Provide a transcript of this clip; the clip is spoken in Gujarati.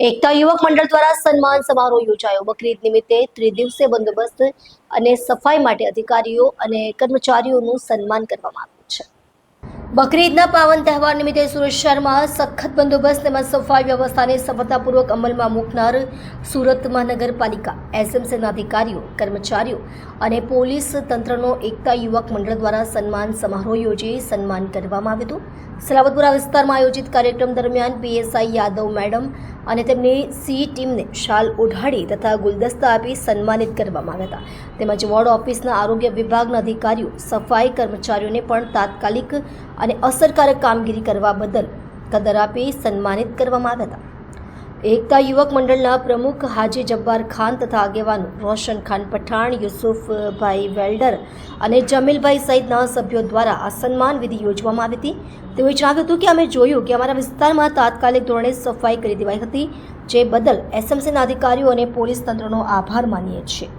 એકતા યુવક મંડળ દ્વારા સન્માન સમારોહ યોજાયો. બકરીદ નિમિત્તે ત્રિદિવસીય બંદોબસ્ત અને સફાઈ માટે અધિકારીઓ અને કર્મચારીઓનું સન્માન કરવામાં આવ્યું છે. બકરીદના પાવન તહેવાર નિમિત્તે સુરત શહેરમાં સખત બંદોબસ્ત તેમજ સફાઈ વ્યવસ્થાને સફળતાપૂર્વક અમલમાં મૂકનાર સુરત મહાનગરપાલિકા એસએમસીના અધિકારીઓ, કર્મચારીઓ અને પોલીસ તંત્રનો એકતા યુવક મંડળ દ્વારા સન્માન સમારોહ યોજી સન્માન કરવામાં આવ્યું હતું. સલાવતપુરા વિસ્તારમાં આયોજિત કાર્યક્રમ દરમિયાન પીએસઆઈ યાદવ મેડમ અને તેમની સી ટીમને શાલ ઓઢાડી તથા ગુલદસ્તા આપી સન્માનિત કરવામાં આવ્યા હતા. તેમજ વોર્ડ ઓફિસના આરોગ્ય વિભાગના અધિકારીઓ, સફાઈ કર્મચારીઓને પણ તાત્કાલિક અસરકારક કામગીરી કરવા બદલ કદર આપી સન્માનિત કરવામાં આવ્યા હતા. એકતા યુવક મંડળના પ્રમુખ હાજી જબ્બાર ખાન તથા આગેવાનો રોશન ખાન પઠાણ, યુસુફભાઈ વેલ્ડર અને જમીલભાઈ સહિતના સભ્યો દ્વારા આ સન્માન વિધિ યોજવામાં આવી હતી. તેઓએ જણાવ્યું હતું કે અમે જોયું કે અમારા વિસ્તારમાં તાત્કાલિક ધોરણે સફાઈ કરી દેવાઈ હતી, જે બદલ એસએમસીના અધિકારીઓ અને પોલીસ તંત્રનો આભાર માનીએ છીએ.